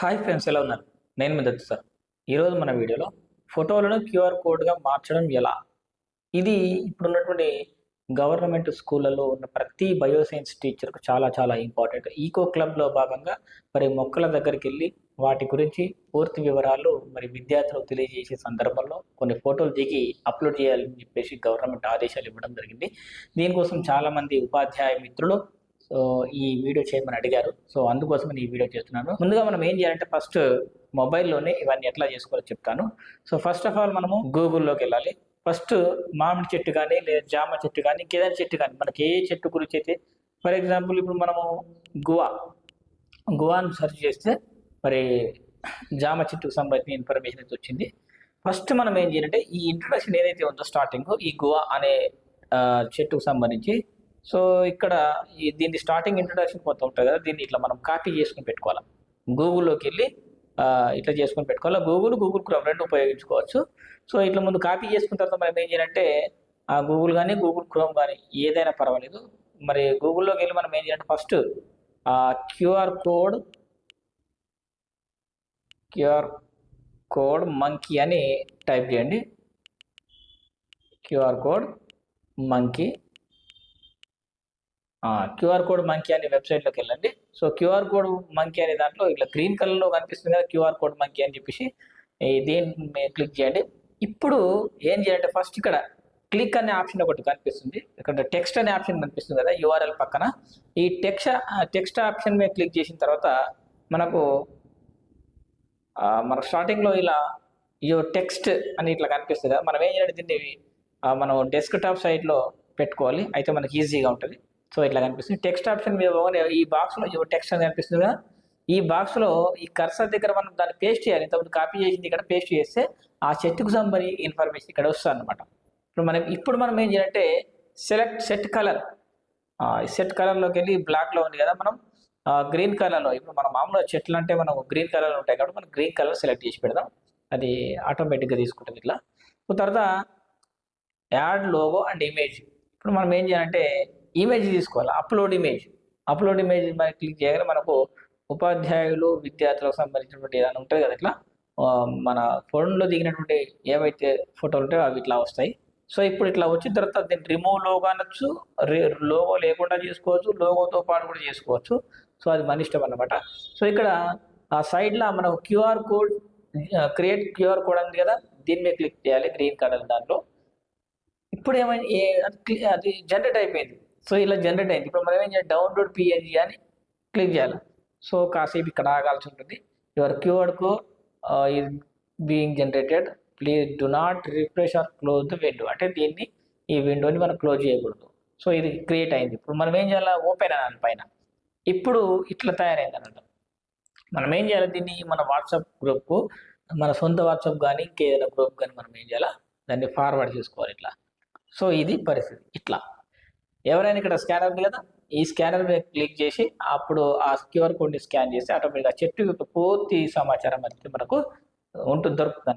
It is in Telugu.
హాయ్ ఫ్రెండ్స్ ఎలా ఉన్నారు? నేను మీ దత్తు సార్. ఈరోజు మన వీడియోలో ఫోటోలను క్యూఆర్ కోడ్గా మార్చడం ఎలా? ఇది ఇప్పుడున్నటువంటి గవర్నమెంట్ స్కూళ్ళలో ఉన్న ప్రతి బయోసైన్స్ టీచర్కు చాలా చాలా ఇంపార్టెంట్. ఈకో క్లబ్లో భాగంగా మరి మొక్కల దగ్గరికి వెళ్ళి వాటి గురించి పూర్తి వివరాలు మరి విద్యార్థులకు తెలియజేసే సందర్భంలో కొన్ని ఫోటోలు దిగి అప్లోడ్ చేయాలని చెప్పేసి గవర్నమెంట్ ఆదేశాలు ఇవ్వడం జరిగింది. దీనికోసం చాలామంది ఉపాధ్యాయ మిత్రులు సో ఈ వీడియో చేయమని అడిగారు. సో అందుకోసం నేను ఈ వీడియో చేస్తున్నాను. ముందుగా మనం ఏం చేయాలంటే ఫస్ట్ మొబైల్లోనే ఇవన్నీ ఎట్లా చేసుకోవాలో చెప్తాను. సో ఫస్ట్ ఆఫ్ ఆల్ మనము గూగుల్లోకి వెళ్ళాలి. ఫస్ట్ మామిడి చెట్టు కానీ లేదా జామ చెట్టు కానీ ఇంకేదైనా చెట్టు కానీ మనకి ఏ చెట్టు గురించి అయితే ఫర్ ఎగ్జాంపుల్ ఇప్పుడు మనము గువా గువాను సెర్చ్ చేస్తే మరి జామ చెట్టుకు సంబంధించిన ఇన్ఫర్మేషన్ అయితే వచ్చింది. ఫస్ట్ మనం ఏం చేయాలంటే ఈ ఇంట్రొడక్షన్ ఏదైతే ఉందో స్టార్టింగ్ ఈ గువా అనే చెట్టుకు సంబంధించి సో ఇక్కడ ఈ దీన్ని స్టార్టింగ్ ఇంట్రడక్షన్ కొంత ఉంటుంది కదా దీన్ని ఇట్లా మనం కాపీ చేసుకుని పెట్టుకోవాలి. గూగుల్లోకి వెళ్ళి ఇట్లా చేసుకుని పెట్టుకోవాలి. గూగుల్ గూగుల్ క్రోమ్ రెండు ఉపయోగించుకోవచ్చు. సో ఇట్లా ముందు కాపీ చేసుకున్న తర్వాత మనం ఏం చేయాలంటే ఆ గూగుల్ కానీ గూగుల్ క్రోమ్ కానీ ఏదైనా పర్వాలేదు. మరి గూగుల్లోకి వెళ్ళి మనం ఏం చేయాలంటే ఫస్ట్ ఆ QR code QR code monkey అని టైప్ చేయండి. QR code monkey QR code monkey అనే వెబ్సైట్లోకి వెళ్ళండి. సో క్యూఆర్ కోడ్ మంకీ అనే దాంట్లో ఇట్లా గ్రీన్ కలర్లో కనిపిస్తుంది కదా క్యూఆర్ కోడ్ మంకీ అని చెప్పేసి దీన్ని క్లిక్ చేయండి. ఇప్పుడు ఏం చేయాలంటే ఫస్ట్ ఇక్కడ క్లిక్ అనే ఆప్షన్ ఒకటి కనిపిస్తుంది. ఇక్కడ టెక్స్ట్ అనే ఆప్షన్ కనిపిస్తుంది కదా యూఆర్ఎల్ పక్కన. ఈ టెక్స్ట్ టెక్స్ట్ ఆప్షన్ మీద క్లిక్ చేసిన తర్వాత మనకు మన స్టార్టింగ్లో ఇలా ఈ టెక్స్ట్ అని ఇట్లా కనిపిస్తుంది కదా. మనం ఏం చేయాలి దీన్ని మనం డెస్క్టాప్ సైట్లో సైడ్లో పెట్టుకోవాలి. అయితే మనకి ఈజీగా ఉంటుంది. సో ఇట్లా కనిపిస్తుంది. టెక్స్ట్ ఆప్షన్ మీద పోగానే ఈ బాక్స్లో టెక్స్ట్ అని కనిపిస్తుంది కదా. ఈ బాక్స్లో ఈ కర్సర్ దగ్గర మనం దాన్ని పేస్ట్ చేయాలి. ఇంతకుముందు కాపీ చేసింది ఇక్కడ పేస్ట్ చేస్తే ఆ చెట్టుకు సంబంధించి ఇన్ఫర్మేషన్ ఇక్కడ వస్తుంది అనమాట ఇప్పుడు మనం ఇప్పుడు మనం ఏం చేయాలంటే సెలెక్ట్ సెట్ కలర్ సెట్ కలర్లోకి వెళ్ళి బ్లాక్లో ఉంది కదా మనం. గ్రీన్ కలర్లో ఇప్పుడు మనం మామూలుగా చెట్లు అంటే మనం గ్రీన్ కలర్ ఉంటాయి కాబట్టి మనం గ్రీన్ కలర్ సెలెక్ట్ చేసి పెడదాం. అది ఆటోమేటిక్గా తీసుకుంటుంది ఇట్లా. సో తర్వాత యాడ్ లోగో అండ్ ఇమేజ్ ఇప్పుడు మనం ఏం చేయాలంటే ఇమేజ్ తీసుకోవాలి అప్లోడ్ ఇమేజ్ అప్లోడ్ ఇమేజ్ మరి క్లిక్ చేయగానే మనకు ఉపాధ్యాయులు విద్యార్థులకు సంబంధించినటువంటి ఏదైనా ఉంటుంది కదా ఇట్లా? మన ఫోన్లో దిగినటువంటి ఏవైతే ఫోటోలు ఉంటాయో అవి ఇట్లా వస్తాయి. సో ఇప్పుడు ఇట్లా వచ్చిన తర్వాత దీన్ని రిమూవ్ లోగో అనొచ్చు లోగో లేకుండా చేసుకోవచ్చు లోగోతో పాటు కూడా చేసుకోవచ్చు. సో అది మన ఇష్టం అన్నమాట. సో ఇక్కడ ఆ సైడ్లో మనకు QR code create QR code ఉంది కదా దీని మీద క్లిక్ చేయాలి గ్రీన్ కలర్ దాంట్లో. ఇప్పుడు ఏమైంది అది అది జనరేట్ అయిపోయింది. సో ఇలా జనరేట్ అయింది. ఇప్పుడు మనం ఏం చేయాలి? డౌన్లోడ్ పిఎన్జి అని క్లిక్ చేయాలి. సో కాసేపు ఇక్కడ ఆగాల్సి ఉంటుంది. Your QR code being generated please do not refresh or close the window అంటే దీన్ని ఈ విండోని మనం క్లోజ్ చేయకూడదు. సో ఇది క్రియేట్ అయింది. ఇప్పుడు మనం ఏం చేయాలి? ఓపెన్ అనాలి పైన. ఇప్పుడు ఇట్లా తయారైంది అన్నమాట మనం ఏం చేయాలి? దీన్ని మన వాట్సాప్ గ్రూప్కు మన సొంత వాట్సాప్ కానీ ఇంకేదైనా గ్రూప్ కానీ మనం ఏం చేయాలా? దాన్ని ఫార్వర్డ్ చేసుకోవాలి ఇట్లా. సో ఇది పరిస్థితి. ఇట్లా. ఎవరైనా ఇక్కడ స్కానర్ ఉంది కదా ఈ స్కానర్ మీద క్లిక్ చేసి అప్పుడు ఆ క్యూఆర్ కోడ్ని స్కాన్ చేసి ఆటోమేటిక్గా చెట్టు యొక్క పూర్తి సమాచారం అనేది మనకు ఉంటుంది దొరుకుతుంది.